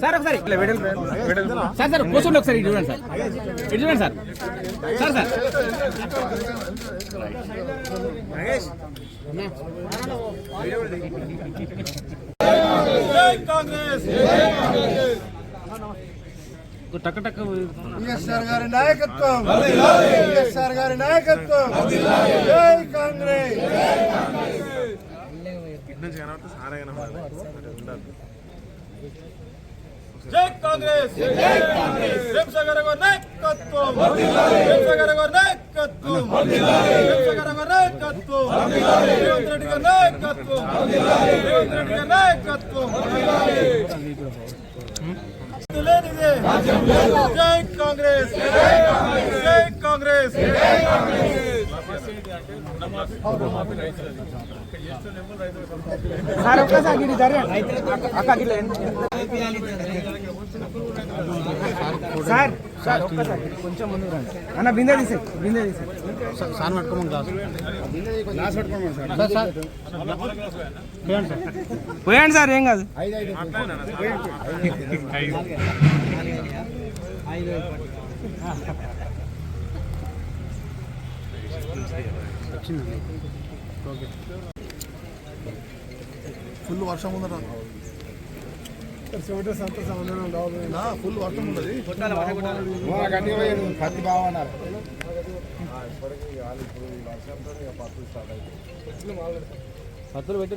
Sir ఒకసారి sir. Sir కూర్చోండి ఒకసారి ఇటు చూడండి సార్ ఇటు చూడండి sir. Sir sir Mahesh YSR గారి నాయకత్వం! వైఎస్ఆర్ గారి నాయకత్వం! జై కాంగ్రెస్! జై కాంగ్రెస్! జై కాంగ్రెస్! రేవంత్ గారి నాయకత్వం! రేవంత్ నాయకత్వం! రేవంత్ నాయకత్వం! రేవంత్ రెడ్డి గారి నాయకత్వం! రేవంత్ రెడ్డి గారి నాయకత్వం! లేనిదే! జై కాంగ్రెస్! జై కాంగ్రెస్! గిరి జరగండి అక్క గిట్ల సార్ సార్ ఒక్కసారి కొంచెం ముందు రండి. అన్న బిందె తీసే బిందె తీసే సార్ పట్టుకోమని గ్లాస్. గ్లాస్ పట్టుకోమని సార్. సార్ పోయండి సార్. ఏం కాదు. ఫుల్ వర్షం ఉందట ఫుల్ వర్షం ఉన్నది. పత్తి బాగున్నారు పత్తులు పెట్టి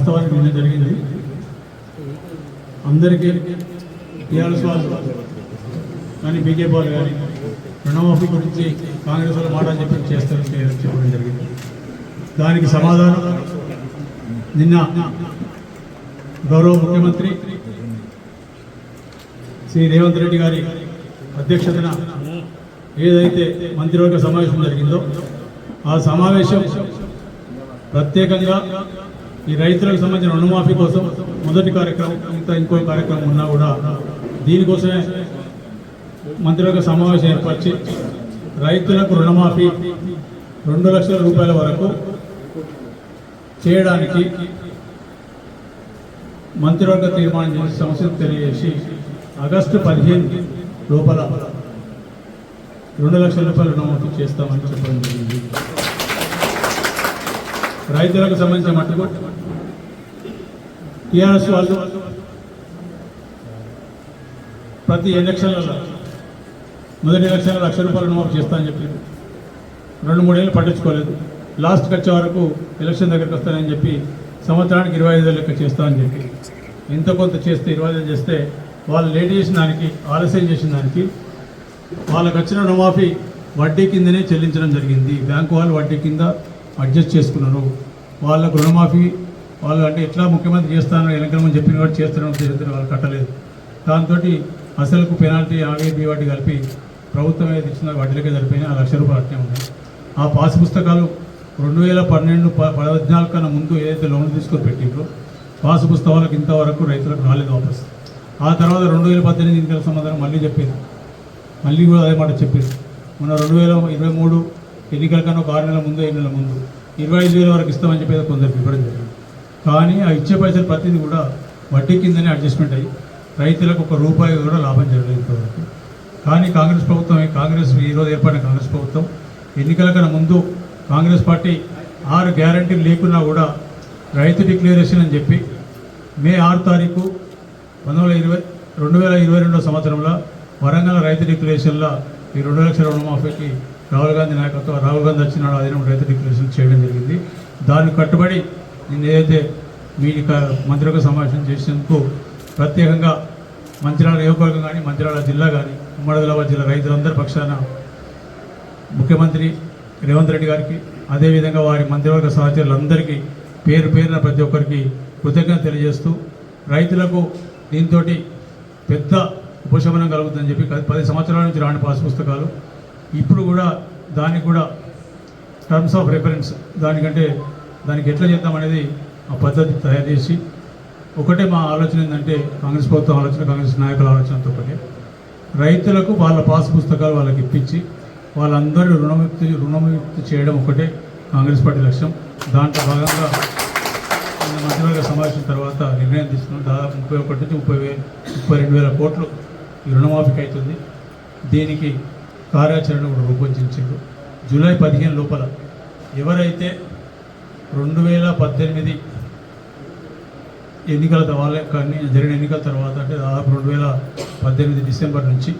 వాస్తవానికి నిన్న జరిగింది. అందరికీ టీఆర్ఎస్ వాళ్ళు కానీ బీజేపీ వాళ్ళు కానీ రుణమాఫీ గురించి కాంగ్రెస్ వాళ్ళు మాట చెప్పి చేస్తారని చెప్పడం జరిగింది. దానికి సమాధానం నిన్న గౌరవ ముఖ్యమంత్రి శ్రీ రేవంత్ రెడ్డి గారి అధ్యక్షతన ఏదైతే మంత్రివర్గ సమావేశం జరిగిందో ఆ సమావేశం ప్రత్యేకంగా ఈ రైతులకు సంబంధించిన రుణమాఫీ కోసం మొదటి కార్యక్రమం ఇంకా ఇంకో కార్యక్రమం ఉన్నా కూడా దీనికోసమే మంత్రివర్గ సమావేశం ఏర్పరిచి రైతులకు రుణమాఫీ రెండు లక్షల రూపాయల వరకు చేయడానికి మంత్రివర్గ తీర్మానం చేసి సమస్యను తెలియజేసి ఆగస్టు పదిహేను లోపల రెండు లక్షల రూపాయలు రుణమాఫీ చేస్తామని చెప్పడం జరిగింది. రైతులకు సంబంధించిన మట్టుకు టీఆర్ఎస్ వాళ్ళు ప్రతి ఎలక్షన్లలో మొదటి ఎలక్షన్లో లక్ష రూపాయలు రుణమాఫీ చేస్తామని చెప్పి రెండు మూడేళ్ళు పట్టించుకోలేదు. లాస్ట్కి వచ్చే వరకు ఎలక్షన్ దగ్గరికి వస్తానని చెప్పి సంవత్సరానికి ఇరవై ఐదు లెక్క చేస్తామని చెప్పి. ఎంత కొంత చేస్తే ఇరవై ఐదు చేస్తే వాళ్ళు లేట్ చేసిన దానికి ఆలస్యం చేసిన దానికి వాళ్ళకి వచ్చిన రుణమాఫీ వడ్డీ కిందనే చెల్లించడం జరిగింది. బ్యాంకు వాళ్ళు వడ్డీ కింద అడ్జస్ట్ చేసుకున్నారు. వాళ్ళకు రుణమాఫీ వాళ్ళు అంటే ఎట్లా ముఖ్యమంత్రి చేస్తానో వెనకమని చెప్పిన వాడు చేస్తున్నాం తెలియదు వాళ్ళు కట్టలేదు. దాంతో అసలుకు పెనాల్టీ అవి వాటి కలిపి ప్రభుత్వం ఏది ఇచ్చిన వడ్డీలకే సరిపోయినాయి ఆ లక్ష రూపాయలు అట్నే ఉన్నాయి. ఆ పాస్ పుస్తకాలు రెండు వేల పన్నెండు ప- పద్నాలుగు కన్నా ముందు ఏదైతే లోన్ తీసుకొని పెట్టిండ్రో పాస్ పుస్తకాలకు ఇంతవరకు రైతులకు రాలేదు వాపస్. ఆ తర్వాత రెండు వేల పద్దెనిమిది ఎన్నికల సమాధానం మళ్ళీ చెప్పింది మళ్ళీ కూడా అదే మాట చెప్పింది మొన్న రెండు వేల ఇరవై మూడు ఎన్నికల కన్నా ఒక ఆరు నెలల ముందు ఏడు నెలల ముందు. ఇరవై ఐదు వేల వరకు ఇస్తామని చెప్పేది కొందరికి ఇవ్వడం జరిగింది కానీ ఆ ఇచ్చే పైసలు ప్రతిదీ కూడా వడ్డీ కిందనే అడ్జస్ట్మెంట్ అయ్యి రైతులకు ఒక రూపాయి కూడా లాభం జరగలేదు కానీ కాంగ్రెస్ ప్రభుత్వం కాంగ్రెస్ ఈరోజు ఏర్పడిన కాంగ్రెస్ ప్రభుత్వం ఎన్నికల కన్నా ముందు కాంగ్రెస్ పార్టీ ఆరు గ్యారంటీలు లేకున్నా కూడా రైతు డిక్లరేషన్ అని చెప్పి మే ఆరు తారీఖు పంతొమ్మిది వందల ఇరవై రెండు వేల ఇరవై రెండో సంవత్సరంలో వరంగల్ రైతు డిక్లరేషన్లో ఈ రెండు లక్షల రుణమాఫీకి రాహుల్ గాంధీ నాయకత్వం రాహుల్ గాంధీ వచ్చినాడు అదే రైతు డిక్లరేషన్ చేయడం జరిగింది. దాన్ని కట్టుబడి నేను ఏదైతే మీ మంత్రులకు మంత్రివర్గ సమావేశం చేసినందుకు ప్రత్యేకంగా మంచిర్యాల నియోజకవర్గం కానీ మంచిర్యాల జిల్లా కానీ ఉమ్మడి ఆదిలాబాద్ జిల్లా రైతులందరి పక్షాన ముఖ్యమంత్రి రేవంత్ రెడ్డి గారికి అదేవిధంగా వారి మంత్రివర్గ సహచరులందరికీ పేరు పేరున ప్రతి ఒక్కరికి కృతజ్ఞత తెలియజేస్తూ రైతులకు దీంతో పెద్ద ఉపశమనం కలుగుతుందని చెప్పి పది సంవత్సరాల నుంచి రాని పాస్ పుస్తకాలు ఇప్పుడు కూడా దానికి కూడా టర్మ్స్ ఆఫ్ రెఫరెన్స్ దానికంటే దానికి ఎట్లా చేద్దామనేది ఆ పద్ధతి తయారు చేసి ఒకటే మా ఆలోచన ఏంటంటే కాంగ్రెస్ ప్రభుత్వం ఆలోచన కాంగ్రెస్ నాయకుల ఆలోచనతో ఒకటే రైతులకు వాళ్ళ పాస్ పుస్తకాలు వాళ్ళకి ఇప్పించి వాళ్ళందరూ రుణముక్తి రుణముక్తి చేయడం ఒకటే కాంగ్రెస్ పార్టీ లక్ష్యం. దాంట్లో భాగంగా నిన్న మంత్రివర్గ సమావేశం తర్వాత నిర్ణయం తీసుకున్నాం. దాదాపు ముప్పై ఒకటి నుంచి ముప్పై వేల ముప్పై రెండు వేల కోట్లు ఈ రుణమాఫీకి అవుతుంది. దీనికి కార్యాచరణ కూడా రూపొందించారు జూలై పదిహేను లోపల ఎవరైతే రెండు వేల పద్దెనిమిది ఎన్నికల తర్వాత కానీ జరిగిన ఎన్నికల తర్వాత అంటే దాదాపు రెండు వేల పద్దెనిమిది డిసెంబర్ నుంచి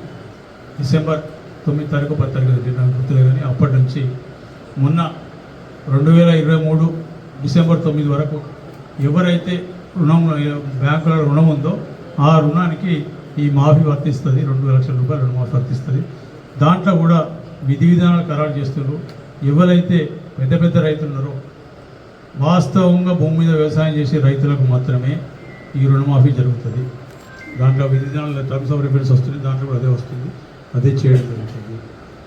డిసెంబర్ తొమ్మిది తారీఖు పది తారీఖు జరిగిన నాకు గుర్తులే కానీ అప్పటి నుంచి మొన్న రెండు వేల ఇరవై మూడు డిసెంబర్ తొమ్మిది వరకు ఎవరైతే రుణం బ్యాంకులో రుణం ఉందో ఆ రుణానికి ఈ మాఫీ వర్తిస్తుంది రెండు లక్షల రూపాయలు రుణమాఫీ వర్తిస్తుంది. దాంట్లో కూడా విధి విధానాలు ఖరారు చేస్తున్నారు. ఎవరైతే పెద్ద పెద్ద రైతులు ఉన్నారో వాస్తవంగా భూమి మీద వ్యవసాయం చేసే రైతులకు మాత్రమే ఈ రుణమాఫీ జరుగుతుంది. దాంట్లో విధి విధానాలు టర్మ్స్ ఆఫ్ రిఫరెన్స్ వస్తుంది దాంట్లో కూడా అదే వస్తుంది. అదే చేయడం జరుగుతుంది.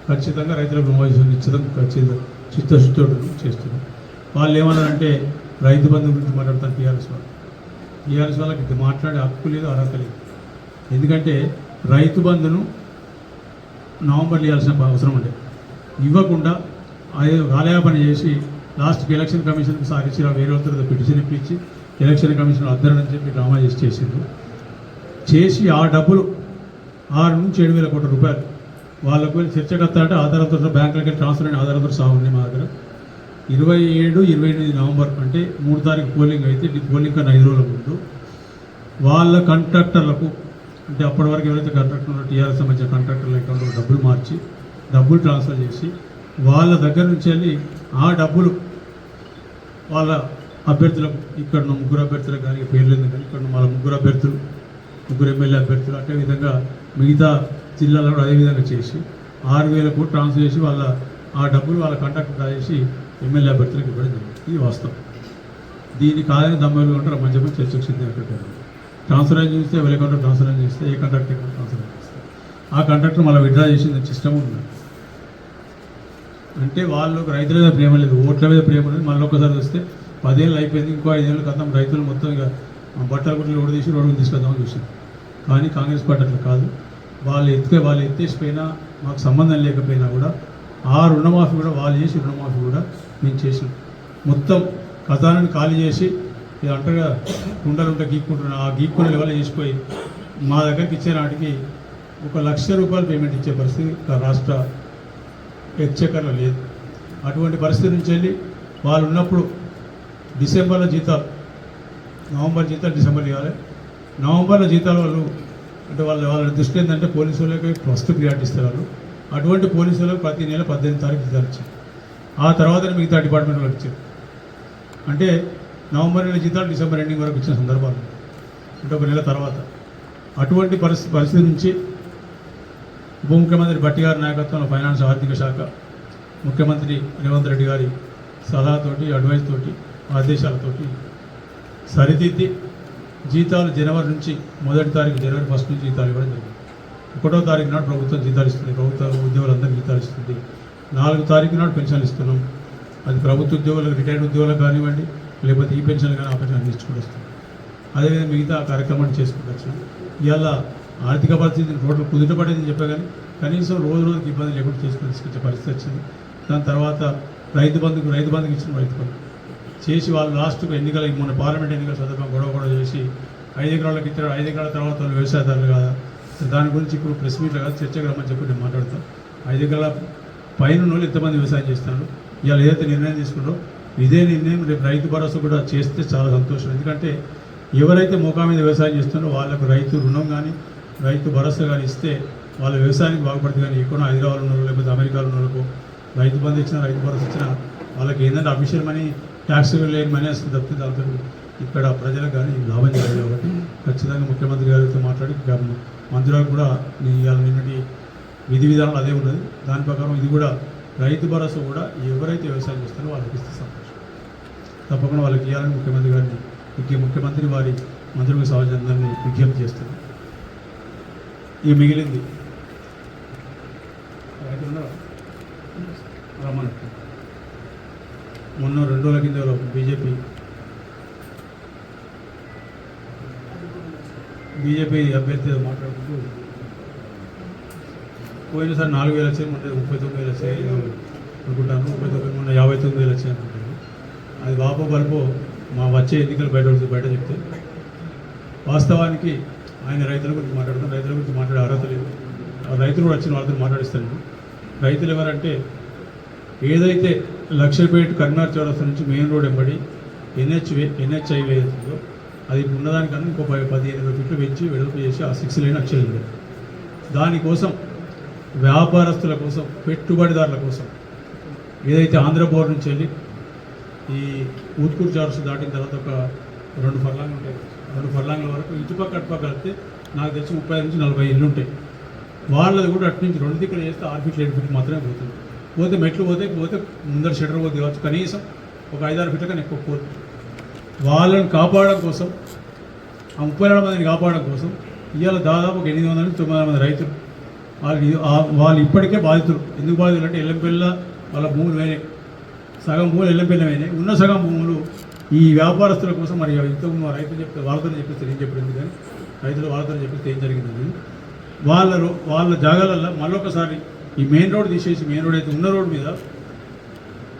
ఖచ్చితంగా రైతులకు రుణమాఫీ ఖచ్చితంగా ఖచ్చితంగా చిత్తశుద్ధితో చేస్తున్నారు వాళ్ళు ఏమన్నారంటే రైతు బంధు గురించి మాట్లాడతారు టీఆర్ఎస్ వాళ్ళు. టీఆర్ఎస్ వాళ్ళకి ఇది మాట్లాడే హక్కు లేదు అర్హత లేదు. ఎందుకంటే రైతు బంధును నవంబర్లో ఇవ్వాల్సిన అవసరం ఉండే ఇవ్వకుండా అదే కాలయాపన చేసి లాస్ట్కి ఎలక్షన్ కమిషన్కి సాగించిన వేరే వాళ్ళతో పిటిషన్ ఇప్పించి ఎలక్షన్ కమిషన్ అద్దరని చెప్పి డ్రామా చేసి చేసిండు చేసి ఆ డబ్బులు ఆరు నుంచి ఏడు వేల కోట్ల రూపాయలు వాళ్ళకు చర్చకర్త అంటే ఆధారంతో బ్యాంకులకి ట్రాన్స్ఫర్ అయిన ఆధారంతో సహా ఉన్నాయి మా దగ్గర. ఇరవై ఏడు ఇరవై ఎనిమిది నవంబర్ అంటే మూడు తారీఖు పోలింగ్ అయితే పోలింగ్ కన్నా ఐదు రోజుల ముందు వాళ్ళ కంట్రాక్టర్లకు అంటే అప్పటి వరకు ఎవరైతే కాంట్రాక్టర్ ఉన్నారో టీఆర్ఎస్ సంబంధించిన కాంట్రాక్టర్ల అకౌంట్లో డబ్బులు మార్చి డబ్బులు ట్రాన్స్ఫర్ చేసి వాళ్ళ దగ్గర నుంచి వెళ్ళి ఆ డబ్బులు వాళ్ళ అభ్యర్థులకు ఇక్కడ ఉన్న ముగ్గురు అభ్యర్థులకు కానీ పేర్లు ఎందుకు కానీ ఇక్కడ వాళ్ళ ముగ్గురు అభ్యర్థులు ముగ్గురు ఎమ్మెల్యే అభ్యర్థులు అదే విధంగా మిగతా జిల్లాలో కూడా అదే విధంగా చేసి ఆరు వేల కోట్లు ట్రాన్స్ఫర్ చేసి వాళ్ళ ఆ డబ్బులు వాళ్ళ కాంట్రాక్ట్ చేసి ఎమ్మెల్యే అభ్యర్థులకు ఇవ్వడం జరిగింది. ఇది వాస్తవం. దీన్ని కాదని దమ్మెలు ఉంటారు మంచి చెప్పి చర్చకు సిద్ధంగా ట్రాన్స్ఫరెన్స్ ట్రాన్స్ఫర్ చూస్తే ఎవరి అకౌంట్లో ట్రాన్స్ఫర్ చేస్తే ఏ కాంట్రాక్ట్ అకౌంట్ చేస్తే. ఆ కాంట్రాక్టర్ మళ్ళీ విడ్రా చేసింది సిస్టమ్ ఉంది. అంటే వాళ్ళకు రైతుల మీద ప్రేమ లేదు ఓట్ల మీద ప్రేమ లేదు. మళ్ళీ ఒక్కసారి వస్తే పదేళ్ళు అయిపోయింది ఇంకో ఐదేళ్ళు కదా రైతులు మొత్తం ఇక బట్టల గుడ్లు రోడ్డు తీసి రోడ్డు తీసుకెళ్దామని చూసారు కానీ కాంగ్రెస్ పార్టీ అట్లా కాదు. వాళ్ళు ఎత్తుకే వాళ్ళు ఎత్తేసిపోయినా మాకు సంబంధం లేకపోయినా కూడా ఆ రుణమాఫీ కూడా వాళ్ళు చేసి రుణమాఫీ కూడా మేము చేసినాం. మొత్తం ఖజానాన్ని ఖాళీ చేసి ఇది అంటగా కుండలు ఉంటే గీక్కుంటున్నా ఆ గీక్కునే లెవెల్ చేసిపోయి మా దగ్గరికి ఇచ్చే నాటికి ఒక లక్ష రూపాయలు పేమెంట్ ఇచ్చే పరిస్థితి రాష్ట్ర ఎక్చకర్లో లేదు. అటువంటి పరిస్థితి నుంచి వెళ్ళి వాళ్ళు ఉన్నప్పుడు డిసెంబర్లో జీతాలు నవంబర్ జీతాలు డిసెంబర్ ఇవ్వాలి. నవంబర్లో జీతాలు వాళ్ళు అంటే వాళ్ళ వాళ్ళ దృష్టి ఏంటంటే పోలీసు వాళ్ళకి ఫస్ట్ ప్రియారిటీ ఇస్తారు వాళ్ళు. అటువంటి పోలీసు వాళ్ళకి ప్రతి నెల పద్దెనిమిది తారీఖు జీతాలు ఇచ్చారు. ఆ తర్వాత మిగతా డిపార్ట్మెంట్ వాళ్ళకి ఇచ్చారు. అంటే నవంబర్ నెల జీతాలు డిసెంబర్ ఎండింగ్ వరకు వచ్చిన సందర్భాలు అంటే ఒక నెల తర్వాత. అటువంటి పరిస్థితి పరిస్థితి నుంచి ఉప ముఖ్యమంత్రి భట్టి గారి నాయకత్వంలో ఫైనాన్స్ ఆర్థిక శాఖ ముఖ్యమంత్రి రేవంత్ రెడ్డి గారి సలహాతోటి అడ్వైస్ తోటి ఆదేశాలతోటి సరిదిద్ది జీతాలు జనవరి నుంచి మొదటి తారీఖు జనవరి ఫస్ట్ నుంచి జీతాలు ఇవ్వడం జరిగింది. ఒకటో తారీఖు నాడు ప్రభుత్వం జీతాలు ఇస్తుంది ప్రభుత్వ ఉద్యోగులందరికీ జీతాలు ఇస్తుంది. నాలుగు తారీఖు నాడు పెన్షన్లు ఇస్తున్నాం. అది ప్రభుత్వ ఉద్యోగులకు రిటైర్డ్ ఉద్యోగులకు కానివ్వండి లేకపోతే ఈ పెన్షన్ కానీ ఆ పెన్షన్ అదేవిధంగా మిగతా కార్యక్రమాన్ని చేసుకుంటూ వచ్చినాం ఇవాళ ఆర్థిక పరిస్థితి రోడ్లు కుదుటపడేదని చెప్పా కానీ కనీసం రోజు రోజుకి ఇబ్బంది లేకుండా చేసుకుని తీసుకొచ్చే పరిస్థితి వచ్చింది. దాని తర్వాత రైతు బంధుకు రైతు బంధుకు ఇచ్చిన రైతు బంధు. చేసి వాళ్ళు లాస్ట్కు ఎన్నికల మొన్న పార్లమెంట్ ఎన్నికల సందర్భంగా గొడవ గొడవ చేసి ఐదు ఎకరాలకు ఇచ్చారు ఐదు ఎకరాల తర్వాత వాళ్ళు వ్యవసాయదారులు కాదా? దాని గురించి ఇప్పుడు ప్రెస్ మీట్లో కాదు చర్చకు రమ్మని చెప్పి నేను మాట్లాడతాను ఐదు ఎకరాల పైన వాళ్ళు ఎంతమంది వ్యవసాయం చేస్తున్నారు. ఇవాళ ఏదైతే నిర్ణయం తీసుకున్నారో ఇదే నిర్ణయం రేపు రైతు భరోసా కూడా చేస్తే చాలా సంతోషం. ఎందుకంటే ఎవరైతే మోకా మీద వ్యవసాయం చేస్తున్నారో వాళ్ళకు రైతు రుణం కానీ రైతు భరోసా కానీ ఇస్తే వాళ్ళ వ్యవసాయానికి బాగుపడుతుంది కానీ ఎక్కడో హైదరాబాద్ ఉన్న వాళ్ళు లేకపోతే అమెరికాలో ఉన్న వాళ్ళకు రైతు బంధు ఇచ్చిన రైతు భరోసా ఇచ్చిన వాళ్ళకి ఏంటంటే అఫీషియల్ మనీ ట్యాక్స్ లేని మనీ వస్తుంది తప్పితే దాంతో ఇక్కడ ప్రజలకు కానీ లాభం జరగదు కాబట్టి ఖచ్చితంగా ముఖ్యమంత్రి గారితో మాట్లాడి ఇంకా మంత్రులకు కూడా ఇవాళ నిన్నటి విధి విధానాలు అదే ఉన్నది. దాని ప్రకారం ఇది కూడా రైతు భరోసా కూడా ఎవరైతే వ్యవసాయం చేస్తారో వాళ్ళకి ఇస్తే. సంతోషం తప్పకుండా వాళ్ళకి ఇవ్వాలని ముఖ్యమంత్రి గారిని ముఖ్య ముఖ్యమంత్రి వారి మంత్రులకు సహజందరిని విజ్ఞప్తి చేస్తారు ఇక మిగిలింది. రైతు మొన్న రెండు రోజుల కింద బీజేపీ బీజేపీ అభ్యర్థి మాట్లాడుకుంటూ పోయినసారి నాలుగు వేలు వచ్చాయి మొన్న ముప్పై తొమ్మిది వేలు వచ్చాయి అనుకుంటాను. ముప్పై తొమ్మిది మొన్న యాభై తొమ్మిది వేలు వచ్చాయి అది బాపో బలుపు మా వచ్చే ఎన్నికలు బయట బయట చెప్తే వాస్తవానికి ఆయన రైతుల గురించి మాట్లాడతాం రైతుల గురించి మాట్లాడే అర్హత లేదు. రైతులు కూడా వచ్చిన వాళ్ళతో మాట్లాడిస్తాను రైతులు ఎవరంటే ఏదైతే లక్షపేట కర్నార్ చౌరస్తా నుంచి మెయిన్ రోడ్ ఎంబడి ఎన్హెచ్ ఎన్హెచ్ఐ ఉందో అది ఉన్నదానికన్నా ఇంకో పది పదిహేను ఇరవై ఫీట్లు పెంచి వెడల్పు చేసి ఆ సిక్స్ లైన్ అక్షరం దానికోసం వ్యాపారస్తుల కోసం పెట్టుబడిదారుల కోసం ఏదైతే ఆంధ్ర బోర్డు నుంచి వెళ్ళి ఈ ఊత్కూరు జార్స్ దాటిన తర్వాత ఒక రెండు ఫర్లాంగ్లు ఉంటాయి. రెండు ఫర్లాంగ్ల వరకు ఇటుపక్క అటుపక్క వస్తే నాకు తెలిసి ముప్పై నుంచి నలభై ఇళ్ళు ఉంటాయి. వాళ్ళది కూడా అటు నుంచి రెండు దిక్కులు చేస్తే ఆరు ఫీట్లు ఏడు ఫీట్లు మాత్రమే పోతుంది. పోతే మెట్లు పోతే పోతే ముందర షటర్ పోతే కావచ్చు. కనీసం ఒక ఐదారు ఫీట్ల కానీ ఎక్కువ పోతుంది వాళ్ళని కాపాడడం కోసం ఆ ముప్పై నాలుగు మందిని కాపాడడం కోసం ఇవాళ దాదాపు ఒక ఎనిమిది వందల నుంచి తొమ్మిది వందల మంది రైతులు. వాళ్ళు వాళ్ళు ఇప్పటికే బాధితులు. ఎందుకు బాధితులు అంటే ఎల్లంపల్లి వాళ్ళ భూములు వేరే. సగం భూములు ఎల్లంపల్లి ఉన్న సగం భూములు ఈ వ్యాపారస్తుల కోసం మరి ఇంతకు రైతులు చెప్తే వాళ్ళతో చెప్పిస్తే ఏం చెప్పింది కానీ రైతులు వాళ్ళతో చెప్పిస్తే ఏం జరిగిందని వాళ్ళ రో- వాళ్ళ జాగాలలో మళ్ళొకసారి ఈ మెయిన్ రోడ్ తీసేసి మెయిన్ రోడ్ అయితే ఉన్న రోడ్ మీద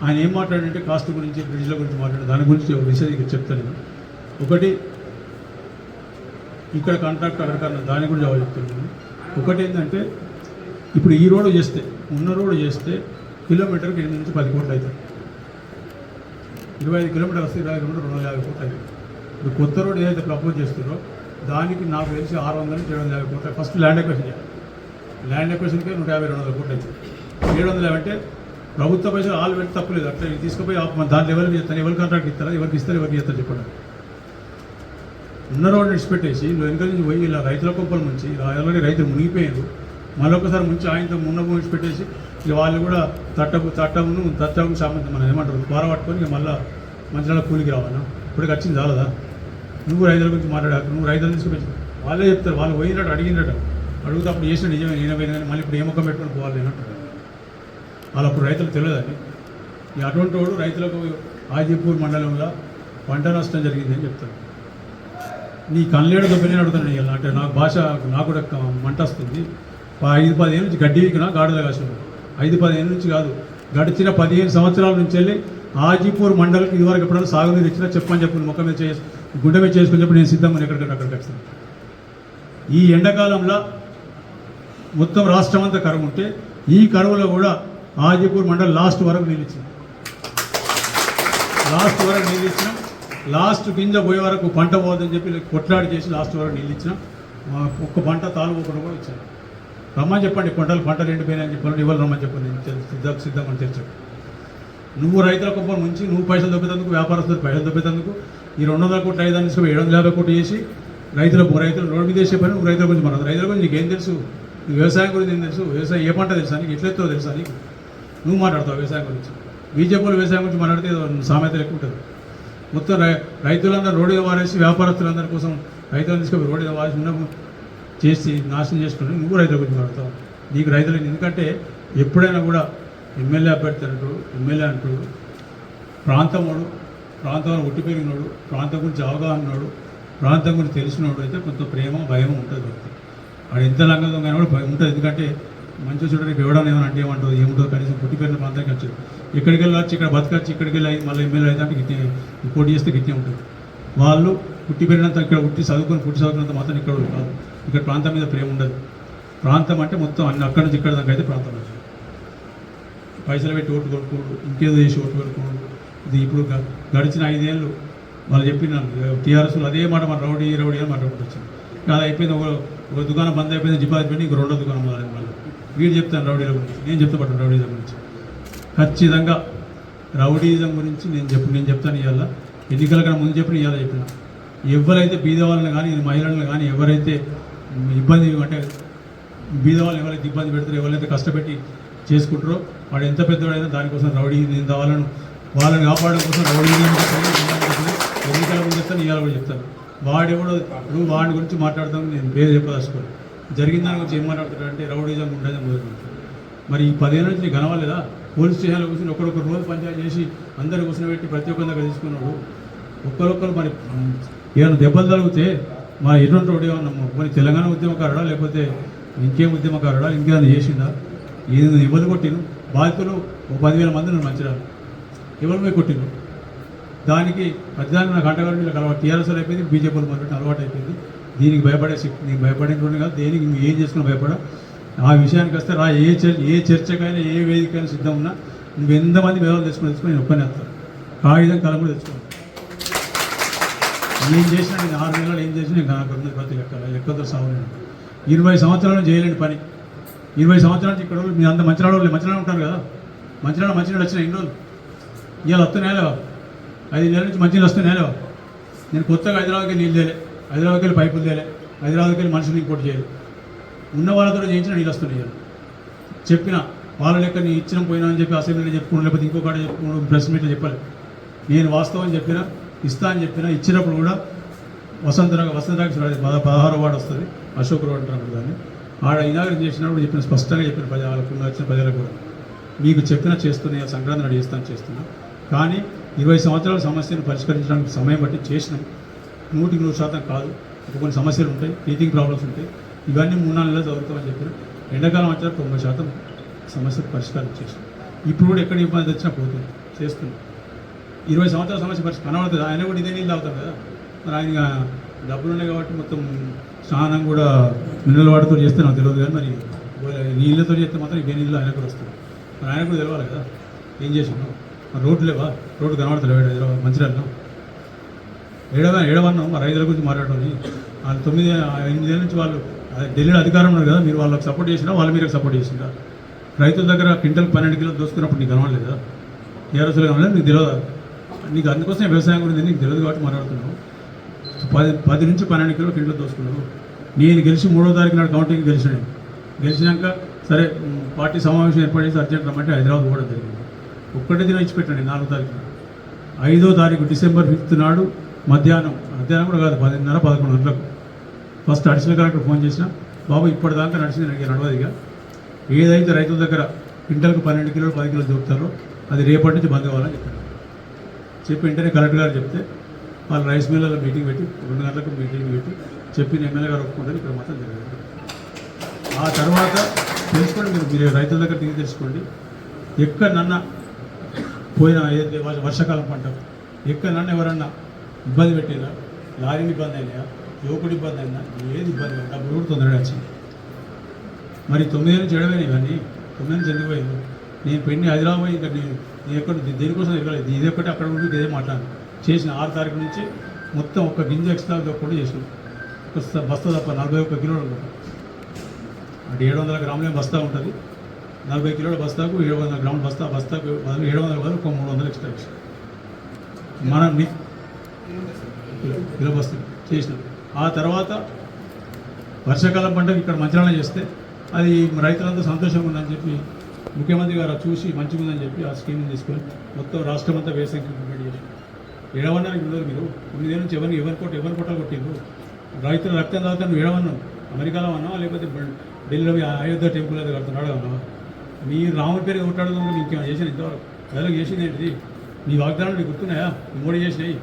ఆయన ఏం మాట్లాడంటే కాస్ట్ గురించి బ్రిడ్జ్ల గురించి మాట్లాడారు దాని గురించి ఒక విషయం ఇక్కడ చెప్తాను నేను. ఒకటి ఇక్కడ కాంట్రాక్ట్ అక్కడ దాని గురించి జవాబు చెప్తున్నాను ఒకటి ఏంటంటే ఇప్పుడు ఈ రోడ్డు చేస్తే ఉన్న రోడ్డు చేస్తే కిలోమీటర్కి ఎనిమిది నుంచి పది కోట్లు అవుతాయి. ఇరవై ఐదు కిలోమీటర్లు వస్తే ఇరవై ఐదు కిలోమీటర్ రెండు వందల యాభై కోట్లు ఇప్పుడు కొత్త రోడ్ ఏదైతే ప్రపోజ్ చేస్తున్నారో దానికి నాకు తెలిసి ఆరు వందల నుంచి ఏడు వందల యాభై కోట్లు ఫస్ట్ ల్యాండ్ ఎక్వేషన్ చేయాలి. ల్యాండ్ ఎక్వేషన్కే నూట యాభై రెండు వందల కోట్లు అయితే ఏడు వందల అంటే ప్రభుత్వ పైసలు ఆలు పెట్టి తప్పలేదు. అట్లా తీసుకుపోయి ఆ- మన దాంట్లో ఎవరికి చేస్తారు ఎవరు కాంట్రాక్ట్ ఇస్తారా ఎవరికి ఇస్తారు ఎవరికి చేస్తారు చెప్పండి. ఉన్న రోడ్డు ఇచ్చిపెట్టేసి నువ్వు వెనుక నుంచి పోయి ఇలా రైతుల కుప్పల నుంచి ఆల్రెడీ రైతులు మునిగిపోయారు మరొకసారి ముంచి ఆయనతో మున్న భూమి పెట్టేసి ఇక వాళ్ళు కూడా తట్టపు తట్టమును తట్టము సామంతం మనం ఏమంటారు కూర పట్టుకొని ఇక మళ్ళీ మంచిగా కూలికి రావాలా? ఇప్పటికి వచ్చింది చాలదా? నువ్వు రైతుల గురించి మాట్లాడాక నువ్వు రైతులు తీసుకుపోయి వాళ్ళే చెప్తారు వాళ్ళు పోయినట్టు అడిగినట్టు. అడుగుతా అప్పుడు చేసిన నిజమే నేనే పోయినా కానీ మళ్ళీ ఇప్పుడు ఏ ముఖం పెట్టుకొని పోవాలి అన్నట్టు వాళ్ళు అప్పుడు రైతులు తెలియదండి ఈ అటువంటి వాడు రైతులకు ఆదిపూర్ మండలంలో పంట నష్టం జరిగింది అని చెప్తారు. నీ కళ్ళేడు దొబ్బని అడుగుతాను అంటే నాకు భాష నాకు కూడా మంట వస్తుంది. ఐదు పదిహేను నుంచి గడ్డి వీకినా గాడిద కాసాడు. ఐదు పదిహేను నుంచి కాదు. గడిచిన పదిహేను సంవత్సరాల నుంచి వెళ్ళి ఆజీపూర్ మండలికి ఇదివరకు ఎప్పుడైనా సాగునీరు ఇచ్చినా చెప్పని చెప్పి ముఖం మీద చేసి గుండె మీద చేసుకుని చెప్పి నేను సిద్ధంగా ఎక్కడికంటే అక్కడికి వస్తాను ఈ ఎండాకాలంలో మొత్తం రాష్ట్రం అంతా కరువు ఉంటే ఈ కరువులో కూడా ఆజీపూర్ మండలం లాస్ట్ వరకు నిలిచింది లాస్ట్ వరకు నీళ్ళు ఇచ్చినాం. లాస్ట్ గింజ పోయే వరకు పంట పోదని చెప్పి కొట్లాడి చేసి లాస్ట్ వరకు నీళ్ళు ఇచ్చినాం. మా ఒక్క పంట తాలు కూడా ఇచ్చాను రమ్మని చెప్పండి పంటలు పంటలు ఎండిపోయినాయని చెప్పండి ఇవ్వాలి రమ్మని చెప్పండి. నేను సిద్ధం సిద్ధం అని తెచ్చాను నువ్వు రైతుల కుప్పం నుంచి నువ్వు పైసలు దొబ్బేందుకు వ్యాపారస్తులు పైసలు దొబ్బేందుకు ఈ రెండు వందల కోట్లు ఐదు వందలు ఏడు వందల యాభై కోట్లు చేసి రైతులకు రైతులు రోడ్డు మీద చేసే పని నువ్వు రైతుల గురించి మనం రైతుల గురించి నీకేం తెలుసు? నువ్వు వ్యవసాయం గురించి ఏం తెలుసు? వ్యవసాయం ఏ పంట తెలుసా నీకు? ఎట్లెత్తో తెలుసా నీకు? నువ్వు మాట్లాడతావు వ్యవసాయం గురించి. బీజేపీలో వ్యవసాయం గురించి మాట్లాడితే సామెత ఎక్కువ ఉంటుంది. మొత్తం రై రైతులందరూ రోడ్డు మీద వారేసి వ్యాపారస్తులందరి కోసం రైతులను తీసుకొని రోడ్డు మీద వారేసి ఉన్నప్పుడు చేసి నాశనం చేసుకుని నువ్వు రైతుల గురించి మాట్లాడతావు. నీకు రైతులు ఎందుకంటే ఎప్పుడైనా కూడా ఎమ్మెల్యే అభ్యర్థి అంటూ ఎమ్మెల్యే అంటాడు ప్రాంతముడు ప్రాంతంలో ఉట్టి పెరిగినోడు ప్రాంతం గురించి అవగాహన ఉన్నాడు ప్రాంతం గురించి తెలిసినోడు అయితే కొంత ప్రేమ భయం ఉంటుంది వాడు ఎంత లంగంగా కానీ అయినా కూడా భయం ఉంటుంది. ఎందుకంటే మంచి చూడడానికి ఇవ్వడం ఏమైనా అంటే ఏమంటుంది ఏముంటుంది కనీసం పుట్టి పెరిగిన ప్రాంతానికి వచ్చాడు ఎక్కడికి వెళ్ళొచ్చు ఇక్కడ బతకచ్చు ఇక్కడికి వెళ్ళి మళ్ళీ ఎమ్మెల్యే అయితే అంటే గిట్టే పోటీ చేస్తే గిట్టే ఉంటుంది. వాళ్ళు పుట్టి పెరిగినంత ఇక్కడ పుట్టి చదువుకొని పుట్టి చదువుకున్నంత మాత్రం ఇక్కడ కాదు. ఇక్కడ ప్రాంతం మీద ప్రేమ ఉండదు. ప్రాంతం అంటే మొత్తం అన్ని అక్కడి నుంచి ఇక్కడ దాకా అయితే ప్రాంతం వచ్చింది పైసలు పెట్టి ఓటు కొనుక్కోడు ఇంకేదో చేసి ఓటు కొనుక్కోడు ఇది ఇప్పుడు గ- గడిచిన ఐదేళ్ళు వాళ్ళు చెప్పిన టీఆర్ఎస్లో అదే మాట మన రౌడీ రౌడీ అని మాట్లాడుకుంటూ వచ్చింది అది అయిపోయింది ఒక ఒక దుకాణం బంద్ అయిపోయింది డిపాజిట్ పెట్టి ఇంకో రెండో దుకాణం మొదలైంది వాళ్ళు వీడు చెప్తాను రౌడీల గురించి నేను చెప్తా పట్టాను గురించి. ఖచ్చితంగా రౌడీజం గురించి నేను చెప్పు నేను చెప్తాను ఇవాళ ఎన్నికల కన్నా ముందు చెప్పిన ఇవాళ చెప్పిన. ఎవరైతే బీదవాళ్ళని కానీ మహిళలను కానీ ఎవరైతే ఇబ్బంది అంటే బీద వాళ్ళు ఎవరైతే ఇబ్బంది పెడతారో ఎవరైతే కష్టపెట్టి చేసుకుంటారో వాడు ఎంత పెద్దవాడైనా దానికోసం రౌడీ నేను వాళ్ళను వాళ్ళని కాపాడడం కోసం రౌడీ ఎన్నికల ముందు చెప్తాను ఇవాళ కూడా చెప్తాను. వాడెవడో నువ్వు వాడి గురించి మాట్లాడతాను నేను పేరు చెప్పదలుచుకోను. జరిగిన దాని గురించి ఏం మాట్లాడుతాడు అంటే రౌడీజం ఉండేది మొదలు మరి ఈ పదిహేను నుంచి నీకు కనవాలేదా పోలీస్ స్టేషన్లో కూర్చొని ఒకరొకరు రోజు పంచాయతీ చేసి అందరు కూర్చొని ప్రతి ఒక్కరి దగ్గర తీసుకున్నాడు. ఒక్కరొక్కరు మరి ఏమైనా దెబ్బలు తగిలితే మా ఎటువంటి రోడ్డు ఏమన్నా మరి తెలంగాణ ఉద్యమకారుడా? లేకపోతే ఇంకేం ఉద్యమకారుడా? ఇంకేమైనా చేసిండా? ఏదైనా ఎవరు కొట్టిను బాధితులు ఒక పదివేల మంది నన్ను మంచిరాలు ఎవరు పోయి కొట్టిను దానికి ప్రతిదాని నాకు అంటగారు వీళ్ళకి అలవాటు. టీఆర్ఎస్ అయిపోయింది బీజేపీలు మొదటి అలవాటు అయిపోయింది దీనికి భయపడే శక్తి నీకు భయపడేటువంటి కాదు. దేనికి నువ్వు ఏం చేసుకున్నా భయపడ. ఆ విషయానికి వస్తే రా ఏ చర్చ ఏ చర్చకైనా ఏ వేదికైనా సిద్ధం ఉన్నా నువ్వు ఎంతమంది వివరాలు తెచ్చుకుని తెచ్చుకొని నేను ఒక్కనే వస్తాను కాగితం కలం కూడా తెచ్చుకున్నాను ఏం చేసినా నేను ఆరు నెలలు ఏం చేసినా నేను నాకు ఉన్నది ప్రతి లెక్క లెక్కతో సాగలేను ఇరవై సంవత్సరాలు చేయలేని పని. ఇరవై సంవత్సరాలు ఇక్కడ వాళ్ళు మీ అంత మంచిరాడు వాళ్ళు మంచిరాడు ఉంటారు కదా. మంచిరాడు మంచిరాడు వచ్చిన ఎన్ని రోజులు? ఇవాళ వస్తున్నాయి ఐదు నెలల నుంచి మంచిగా వస్తున్నాయి లేవా నేను కొత్తగా హైదరాబాద్కి నీళ్ళు తేలే. హైదరాబాద్కి వెళ్ళి పైపులు తేలే. హైదరాబాద్కి వెళ్ళి మనుషులు ఇంకోటి చేయలేదు ఉన్న వాళ్ళతో చేయించిన నీళ్ళు వస్తున్నాయి చెప్పిన వాళ్ళ లెక్క నీ ఇచ్చిన పోయినా అని చెప్పి అసెంబ్లీలో చెప్పుకోండి లేకపోతే ఇంకొకటి చెప్పుకోండి ప్రెస్ మీట్లో చెప్పాలి. నేను వాస్తవం చెప్పినా ఇస్తా అని చెప్పిన ఇచ్చినప్పుడు కూడా వసంతరాగ వసంతరాగ పదహారు వాడు వస్తుంది అశోక్ రోడ్ అంటారు దాన్ని. ఆడ ఇనాగరం చేసినప్పుడు చెప్పిన స్పష్టంగా చెప్పిన ప్రజలకు వచ్చిన ప్రజలకు కూడా మీకు చెప్పిన చేస్తున్నా సంక్రాంతి నాడు చేస్తాను చేస్తున్నా. కానీ ఇరవై సంవత్సరాల సమస్యను పరిష్కరించడానికి సమయం బట్టి చేసినాం. నూటికి నూరు శాతం కాదు. కొన్ని సమస్యలు ఉంటాయి టీచింగ్ ప్రాబ్లమ్స్ ఉంటాయి. ఇవన్నీ మూడు నాలుగు నెలలు చదువుతామని చెప్పిన ఎండాకాలం వచ్చిన తొంభై శాతం సమస్యలు పరిష్కారం చేసినాం. ఇప్పుడు కూడా ఎక్కడ ఇబ్బంది వచ్చినా పోతుంది చేస్తున్నాం. ఇరవై సంవత్సరాల సమస్య పరిస్థితి కనబడుతుంది. ఆయన కూడా ఇదే నీళ్ళు తాగుతారు కదా. మరి ఆయన డబ్బులు ఉన్నాయి కాబట్టి మొత్తం స్నానం కూడా మినరల్ వాటర్తో చేస్తే నాకు తెలియదు కానీ మరి నీళ్ళతో చేస్తే మాత్రం ఇవే నీళ్ళు ఆయన కూడా వస్తుంది మరి ఆయన కూడా తెలవాలి కదా. ఏం చేసినావు? మరి రోడ్లు లేవా? రోడ్డు కనబడతలేవు హైదరాబాద్ మంచిర్యాలలో? ఏడవ ఏడవన్నాం మా రైతుల గురించి మాట్లాడమని వాళ్ళు తొమ్మిది ఎనిమిది నుంచి వాళ్ళు ఢిల్లీలో అధికారం ఉన్నారు కదా. మీరు వాళ్ళకి సపోర్ట్ చేసినా వాళ్ళు మీరు సపోర్ట్ చేసిందా? రైతుల దగ్గర క్వింటల్ పన్నెండు కిలో దోసుకున్నప్పుడు నీకు ఏ టీఆర్ఎస్లో కనలేదు నీకు తెలియదా నీకు అందుకోసమే వ్యవసాయం గురించి నీకు తెలియదు కాబట్టి మాట్లాడుతున్నావు పది పది నుంచి పన్నెండు కిలో కింట్లో దోసుకున్నావు నేను గెలిచి మూడో తారీఖు నాడు కౌంటింగ్ గెలిచిన గెలిచినాక సరే పార్టీ సమావేశం ఏర్పాటు చేసి అర్జెంట్ రమ్మంటే హైదరాబాద్ కూడా జరిగింది. ఒక్కటే దినం ఇచ్చిపెట్టండి నాలుగో తారీఖు ఐదో తారీఖు డిసెంబర్ ఫిఫ్త్ నాడు మధ్యాహ్నం మధ్యాహ్నం కూడా కాదు పదిన్నర పదకొండు గంటలకు. ఫస్ట్ అడిషనల్ కలెక్టర్ ఫోన్ చేసిన బాబు ఇప్పటిదాకా నడిచింది నాకు నడవదిగా ఏదైతే రైతుల దగ్గర క్వింటల్కి పన్నెండు కిలోలు పది కిలోలు దొరుకుతారో అది రేపటి నుంచి బంద్ కావాలని చెప్పాను. చెప్పి వెంటనే కలెక్టర్ గారు చెప్తే వాళ్ళు రైస్ మిల్లలో మీటింగ్ పెట్టి రెండు గంటలకు మీటింగ్ పెట్టి చెప్పిన ఎమ్మెల్యే గారు ఒప్పుకుంటారు. ఇక్కడ మాత్రం జరిగింది. ఆ తర్వాత తెలుసుకోండి మీరు. మీరు రైతుల దగ్గర తిరిగి తెలుసుకోండి ఎక్కడన్నా పోయిన ఏదైతే వర్షాకాలం పంట ఎక్కడన్నా ఎవరన్నా ఇబ్బంది పెట్టినా లారీని ఇబ్బంది అయినా యువకుడు ఇబ్బంది అయినా ఏది ఇబ్బంది అయినా డబ్బులు కూడా తొందరగా వచ్చింది. మరి తొమ్మిది నుంచి ఏడవైనా ఇవన్నీ? తొమ్మిది నుంచి ఎందుకు పోయింది? నేను పెళ్ళి హైదరాబాద్ ఇక్కడ నేను నేను ఎక్కడ దేనికోసం తిరగలేదు ఇది ఒకటి అక్కడ ఉండి ఇదే మాట్లాడు. చేసిన ఆరు తారీఖు నుంచి మొత్తం ఒక గింజ ఎక్స్ట్రా కూడా చేసినాం ఒక బస్తా తప్ప నలభై ఒక్క కిలోలు అంటే ఏడు వందల గ్రాములే బస్తా ఉంటుంది. నలభై కిలోల బస్తాకు ఏడు వందల గ్రాముల బస్తా బస్తాకు బదులు ఏడు వందల బదులు ఒక మూడు వందలు ఎక్స్ట్రా ఇచ్చాం మనం కిలో- బస్తా చేసినాం. ఆ తర్వాత వర్షాకాలం పంటకు ఇక్కడ మంచిరాలం చేస్తే అది రైతులంతా సంతోషంగా ఉందని చెప్పి ముఖ్యమంత్రి గారు చూసి మంచిగుందని చెప్పి ఆ స్కీమ్ని తీసుకొని మొత్తం రాష్ట్రం అంతా వేసంగి ఇంప్లిమెంట్ చేసి ఏడవన్నారు ఉండదు మీరు? తొమ్మిది నుంచి ఎవరిని ఎవరి కొట్ట ఎవరి కొట్ట కొట్టిండ్రు? రైతుల రక్తం తర్వాత నువ్వు ఏడవన్నావు? అమెరికాలో అన్నావా లేకపోతే ఢిల్లీలో అయోధ్య టెంపుల్ అది కడుతున్నాడు అన్నావా మీ రాముడి పేరు కొట్టాడు ఇంకేమైనా చేసిన ఇంతవరకు? ప్రజలకు చేసింది ఏంటిది? మీ వాగ్దానాలు మీకు గుర్తున్నాయా? మోడీ చేసినాయి.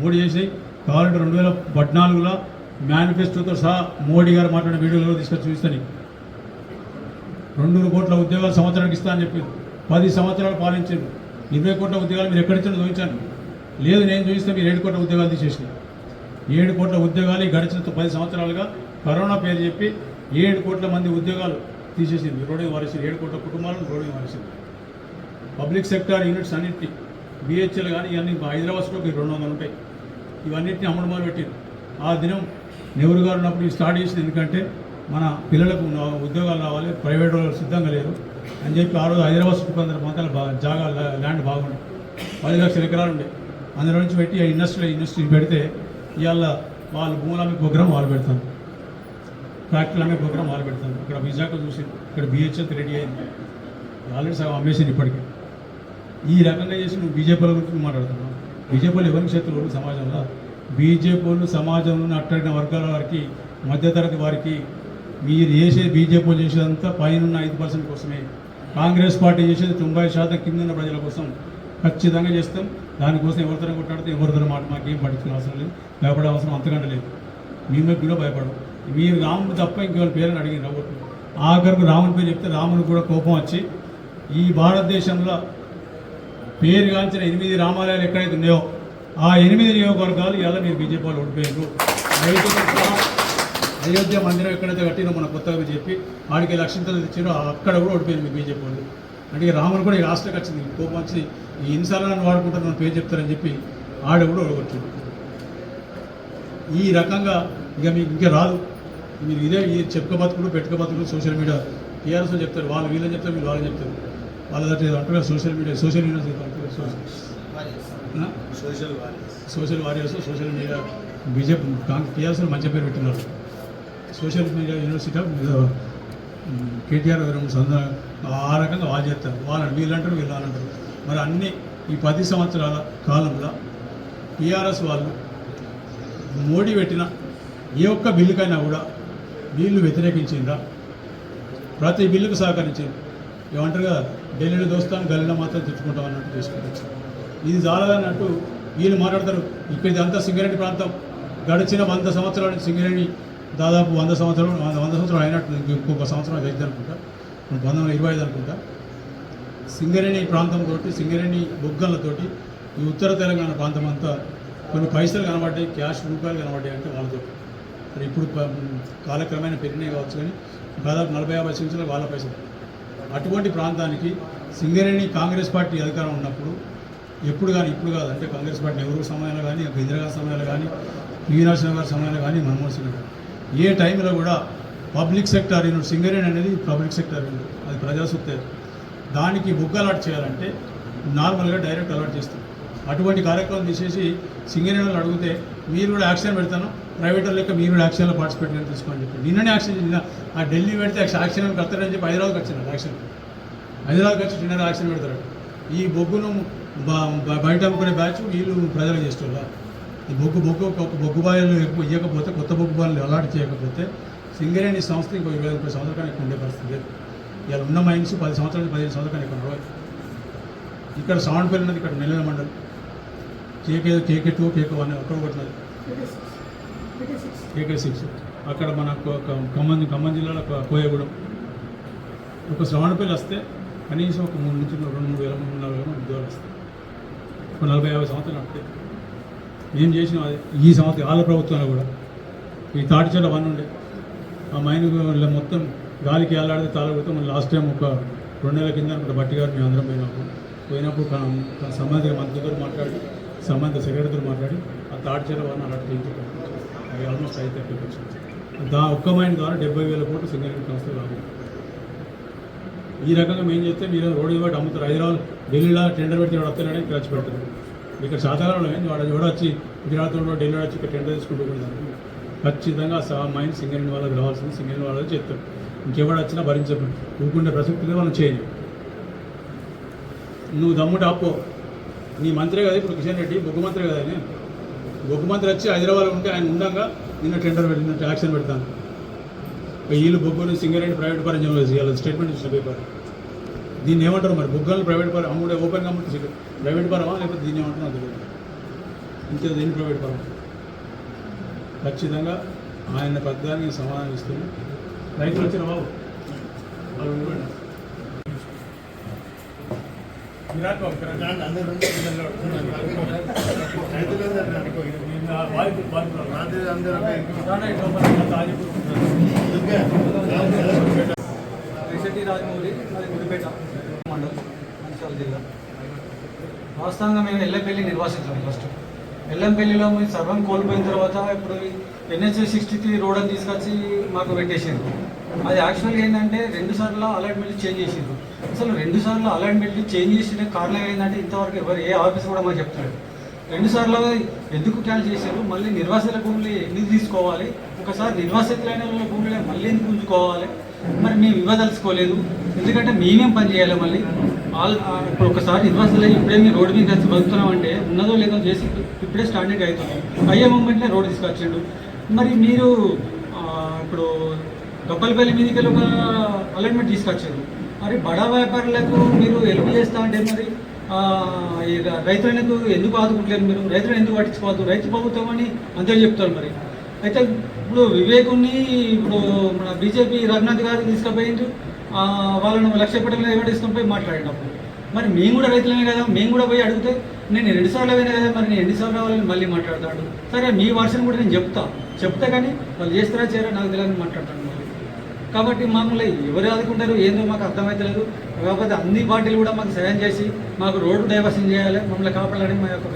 మోడీ చేసినాయి. కావాలంటే రెండు వేల పద్నాలుగులో మేనిఫెస్టోతో సహా మోడీ గారు మాట్లాడిన వీడియోలో తీసుకొచ్చి చూస్తాను. రెండు కోట్ల ఉద్యోగాలు సంవత్సరానికి ఇస్తా అని చెప్పింది పది సంవత్సరాలు పాలించారు. ఇరవై కోట్ల ఉద్యోగాలు మీరు ఎక్కడిచ్చినా చూపించాను లేదు నేను చూపిస్తే మీరు ఏడు కోట్ల ఉద్యోగాలు తీసేసిన ఏడు కోట్ల ఉద్యోగాలు గడిచిన పది సంవత్సరాలుగా కరోనా పేరు చెప్పి ఏడు కోట్ల మంది ఉద్యోగాలు తీసేసింది. రోడ్డు వారేసింది ఏడు కోట్ల కుటుంబాలను రోడ్డు వారేసింది పబ్లిక్ సెక్టార్ యూనిట్స్ అన్నింటినీ బిహెచ్ఎల్ కానీ ఇవన్నీ హైదరాబాద్ స్టోకి రెండు వందలు ఉంటాయి. ఇవన్నింటినీ అమ్మడం మొదలు పెట్టింది ఆ దినం నెహ్రూ గారు ఉన్నప్పుడు స్టార్ట్ చేసింది. ఎందుకంటే మన పిల్లలకు ఉద్యోగాలు రావాలి ప్రైవేట్ వాళ్ళు సిద్ధంగా లేరు. అని చెప్పి ఆ రోజు హైదరాబాద్ చుట్టుపక్కల ప్రాంతాలు బాగా జాగా ల్యాండ్ బాగుండే. పది లక్షల ఎకరాలు ఉండే. అందులో నుంచి పెట్టి ఆ ఇండస్ట్రీ ఇండస్ట్రీ పెడితే ఇవాళ వాళ్ళు భూములు అమ్మే ప్రోగ్రామ్ వాళ్ళు పెడతారు. ఫ్యాక్టరీలు అమ్మే ప్రోగ్రామ్ వాళ్ళు పెడతారు. ఇక్కడ విశాఖ చూసి ఇక్కడ బిహెచ్ఎల్ రెడీ అయింది. ఆల్రెడీ సగం అమ్మేసింది ఇప్పటికే. ఈ రకంగా చేసి నువ్వు బీజేపీల గురించి మాట్లాడుతున్నావు? బీజేపీలు ఎవరి చేతులు సమాజంలో. బీజేపీలు సమాజంలో అట్టడిన వర్గాల వారికి మధ్యతరగతి వారికి మీరు చేసే బీజేపీ చేసేదంతా పైన ఐదు పర్సెంట్ కోసమే. కాంగ్రెస్ పార్టీ చేసేది తొంభై శాతం కింద ఉన్న ప్రజల కోసం ఖచ్చితంగా చేస్తాం. దానికోసం ఎవరితో కొట్టాడితే ఎవరితో మాట మాకు ఏం పట్టించుకునే అవసరం లేదు. భయపడే అవసరం అంతకంటే లేదు. మేము కూడా భయపడం మీరు రాముడు తప్ప ఇంకెవరి పేరుని అడిగిన రావట్లేదు ఆఖరికి రాముని పేరు చెప్తే రామునికి కూడా కోపం వచ్చి ఈ భారతదేశంలో పేరుగాంచిన ఎనిమిది రామాలయాలు ఎక్కడైతే ఉన్నాయో ఆ ఎనిమిది నియోజకవర్గాలు ఇలా మీరు బీజేపీ వాళ్ళు ఓడిపోయారు అయోధ్య మందిరం ఎక్కడైతే కట్టినో మన కొత్తగా చెప్పి వాడికి లక్షంతలు తెచ్చారో అక్కడ కూడా ఓడిపోయింది మీ బీజేపీ వాళ్ళు. అంటే రాముడు కూడా ఇక లాస్ట్కి వచ్చింది కోపం వచ్చి ఈ నన్ను వాడుకుంటారు నన్ను పేరు చెప్తారని చెప్పి ఆడ కూడా ఓడగొట్టింది ఈ రకంగా ఇక మీకు ఇంకా రాదు. మీరు ఇదే ఈ చెప్పుక బతుకులు పెట్టుక బతుకులు సోషల్ మీడియా టీఆర్ఎస్ చెప్తారు వాళ్ళు వీళ్ళని చెప్తారు వీళ్ళు వాళ్ళని చెప్తారు. వాళ్ళ దగ్గర అంటారు social media social media social social warriors. Social media BJP TRS మంచి పేరు పెట్టినారు. Social media university of KTR garu సంద ఆ రకంగా వాళ్ళు చేస్తారు. వాళ్ళని వీళ్ళంటారు వీళ్ళు అంటారు మరి అన్ని ఈ పది సంవత్సరాల కాలంలో టీఆర్ఎస్ వాళ్ళు మోడీ పెట్టిన ఏ ఒక్క బిల్లుకైనా కూడా వీళ్ళు వ్యతిరేకించిందా ప్రతి బిల్లుకు సహకరించింది ఏమంటారు కదా ఢిల్లీలో దోస్తాను గల్లీలో మాత్రం తెచ్చుకుంటాం అన్నట్టు తీసుకుంటాం ఇది చాలదన్నట్టు వీళ్ళు మాట్లాడతారు. ఇక్కడ అంతా సింగరేణి ప్రాంతం. గడిచిన వంద సంవత్సరాల సింగరేణి దాదాపు వంద సంవత్సరం వంద వంద సంవత్సరాలు అయినట్టు ఇంకొక సంవత్సరం అయితే అనుకుంటా. పంతొమ్మిది వందల ఇరవై ఐదు అనుకుంటా. సింగరేణి ప్రాంతంతో సింగరేణి బొగ్గలతోటి ఈ ఉత్తర తెలంగాణ ప్రాంతం అంతా కొన్ని పైసలు కనబడ్డాయి క్యాష్ రూపాయలు కనబడ్డాయి అంటే వాళ్ళతో. మరి ఇప్పుడు కాలక్రమేణా పెరిగినాయి కావచ్చు కానీ దాదాపు నలభై యాభై సంవత్సరాలు వాళ్ళ పైసలు. అటువంటి ప్రాంతానికి సింగరేణి కాంగ్రెస్ పార్టీ అధికారం ఉన్నప్పుడు ఎప్పుడు కానీ ఇప్పుడు కాదు అంటే కాంగ్రెస్ పార్టీ నెహ్రూ సమయంలో కానీ ఇందిరాగాంధీ సమయంలో కానీ పివి నరసింహ గారి సమయంలో కానీ మన్మోహన్ సింగ్ గారు. ఏ టైంలో కూడా పబ్లిక్ సెక్టార్ యూనిట్ సింగరేణి అనేది పబ్లిక్ సెక్టార్ యూనిట్ అది ప్రజాసూత్తే. దానికి బుక్ అలాట్ చేయాలంటే నార్మల్గా డైరెక్ట్ అలాట్ చేస్తాం అటువంటి కార్యక్రమం తీసేసి సింగరేణి వాళ్ళు అడిగితే మీరు కూడా యాక్షన్ పెడతాను ప్రైవేట్ లెక్క మీరు కూడా యాక్షన్లో పార్టిసిపేట్ చేయాలని తీసుకోండి చెప్పి నిన్ననే యాక్షన్ నిన్న ఆ ఢిల్లీ పెడితే యాక్షన్ కడతాడని చెప్పి హైదరాబాద్కి వచ్చినాడు యాక్షన్. హైదరాబాద్కి వచ్చి నిన్న యాక్షన్ పెడతారు ఈ బొగ్గును బ- బయట అమ్ముకునే బ్యాచ్ వీళ్ళు ప్రజలు చేస్తున్నారు బొగ్గు బొగ్గు ఒక బొగ్గు బాయిలు ఇవ్వకపోతే కొత్త బొగ్గు బాయిలు అలాట్ చేయకపోతే సింగరేణి సంస్థ ఇంకో ఇరవై ముప్పై సంవత్సరాలు ఎక్కువ ఉండే పరిస్థితి లేదు. ఇవాళ ఉన్న మైన్స్ పది సంవత్సరాలు పదిహేను సంవత్సరాలు కన్నా ఎక్కువ ఇక్కడ సౌండ్ పెళ్ళి ఇక్కడ నెల్లూరు మండలం. KK KK two KK one అక్కడ ఒకటి కేకే సిక్స్. అక్కడ మన ఖమ్మం ఖమ్మం జిల్లాలో కోయగూడెం. ఒక శ్రవణపల్లి వస్తే కనీసం ఒక మూడు నుంచి రెండు మూడు వేల మూడు నాలుగు వేల ఉద్యోగాలు వస్తాయి. ఒక నలభై యాభై సంవత్సరాలు అంటే ఏం చేసిన అది ఈ సంవత్సరం వాళ్ళ ప్రభుత్వంలో కూడా. ఈ తాటి చెట్ల వన్ ఉండే. ఆ మైన్ మొత్తం గాలికి వెళ్ళాడితే తాళగొడితే మళ్ళీ లాస్ట్ టైం ఒక రెండు నెలల కింద అనుకుంటా బట్టి గారు మేము అందరం పోయినప్పుడు పోయినప్పుడు సంబంధిత మంత్రితో మాట్లాడి సంబంధిత సెక్రటరీతో మాట్లాడి ఆ తాటి చెట్ల వన్ అలా చేయించారు అవి ఆల్మోస్ట్ అయితే వచ్చింది. దా ఒక్క మైండ్ ద్వారా డెబ్బై వేల కోట్లు సింగరేణి సంస్థ రాదు ఈ రకంగా మేము చెప్తే మీరు రోడ్డు బట్టి అమ్ముతారు. హైదరాబాద్ ఢిల్లీలో టెండర్ పెడితే వాడు వస్తాడని ఖర్చు పెడతారు ఇక్కడ సాధారణ వాడు చూడొచ్చి గుజరాత్లో గుజరాత్ ఢిల్లీ వచ్చి ఇక్కడ టెండర్ తీసుకుంటూ పోయింది ఖచ్చితంగా సా మైండ్ సింగరేణి వాళ్ళకి రావాల్సింది సింగరేణి వాళ్ళకి చెప్తారు ఇంకెవడు వచ్చినా భరించదు ఊరుకుండే ప్రసక్తిగా మనం చేయలేం నువ్వు దమ్ముట ఆపో. నీ మంత్రి కదా ఇప్పుడు కిషన్ రెడ్డి బొగ్గు మంత్రి కదా ఆయన. బొగ్గు మంత్రి వచ్చి హైదరాబాద్ ఉంటే ఆయన ఉండగా నిన్న టెండర్ పెట్టిన యాక్షన్ పెడతాను. వీళ్ళు బొగ్గుని సింగరేణి ప్రైవేట్ పరం చేయాలి. స్టేట్మెంట్ ఇచ్చిన పేపర్ దీన్ని ఏమంటారు మరి? బొగ్గులను ప్రైవేట్ పరం అమ్ముడే ఓపెన్గా అమ్ముతే ప్రైవేట్ పరమా? లేకపోతే దీన్ని ఏమంటారు? తెలియదు ఇంతే దీన్ని ప్రైవేట్ పరం ఖచ్చితంగా ఆయన పద్దానికి సమాధానం ఇస్తుంది రైతులు వచ్చిన బాబు. ఉండండి. విరాట్ బాబు ఇక్కడ రండి. నిన్న వారికి వారికి రానా ఇట్లా మన తాజీపూర్ రిషటి రాజమౌళి మరి గుడిపేట మండలం మంచిర్యాల జిల్లా వాస్తవంగా మేము ఎల్లంపల్లి నిర్వాసితులం ఫస్ట్ ఎల్లంపల్లిలో మీ సర్వం కోల్పోయిన తర్వాత ఇప్పుడు ఎన్హెచ్ఏ సిక్స్టీ త్రీ రోడ్ అని తీసుకొచ్చి మాకు పెట్టేసిండ్రు. అది యాక్చువల్గా ఏంటంటే రెండు సార్లు అలాట్మెంట్ చేంజ్ చేసిండ్రు. అసలు రెండు సార్లు అలాట్మెంట్ చేంజ్ చేసిన కారణం ఏంటంటే ఇంతవరకు ఎవరు ఏ ఆఫీస్ కూడా మాకు చెప్తున్నాడు రెండు సార్లు ఎందుకు క్యాల్ చేశారు మళ్ళీ నిర్వాసితుల భూములు ఎందుకు తీసుకోవాలి? ఒకసారి నిర్వాసితులైన వాళ్ళ భూములు మళ్ళీ ఎందుకు ఉంచుకోవాలి? మరి మేము ఇవ్వదలుచుకోలేదు. ఎందుకంటే మేమేం పని చేయాలి మళ్ళీ? ఆల్ ఇప్పుడు ఒకసారి నిర్వాసితులు ఇప్పుడే మీరు రోడ్డు మీద కలిసి బతుకుతున్నాం అంటే ఉన్నదో లేదో చేసి ఇప్పుడే స్టాండర్డ్ అవుతుంది అయ్యే మూమెంట్లే రోడ్డు తీసుకొచ్చిండు. మరి మీరు ఇప్పుడు గబ్బలపల్లి మీదకి వెళ్ళి ఒక అలైన్మెంట్ తీసుకొచ్చారు. మరి బడా వ్యాపారులకు మీరు హెల్ప్ చేస్తా అంటే మరి రైతులకు ఎందుకు ఆదుకుంటలేరు మీరు? రైతులను ఎందుకు పట్టించుకోవద్దు? రైతు ప్రభుత్వం అని అంతే చెప్తారు మరి. అయితే ఇప్పుడు వివేకుని ఇప్పుడు మన బీజేపీ రఘునాథ్ గారు తీసుకుపోయిండ్రు. వాళ్ళను లక్ష్య పెట్టడం ఎవరు తీసుకొని పోయి మాట్లాడినప్పుడు. మరి మేము కూడా రైతులమే కదా మేము కూడా పోయి అడిగితే నేను రెండుసార్లు అయినా కదా మరి నేను ఎన్నిసార్లు రావాలని మళ్ళీ మాట్లాడతాడు? సరే మీ వర్షన్ కూడా నేను చెప్తా. చెప్తే కానీ వాళ్ళు చేస్తారా చేయరా నాకు తెలియని మాట్లాడతాను మళ్ళీ. కాబట్టి మమ్మల్ని ఎవరు ఆదుకుంటారు ఏందో మాకు అర్థమవుతలేదు కాకపోతే అన్ని పార్టీలు కూడా మాకు సహాయం చేసి మాకు రోడ్డు డైవర్షన్ చేయాలి మమ్మల్ని కాపాడాలని మా యొక్క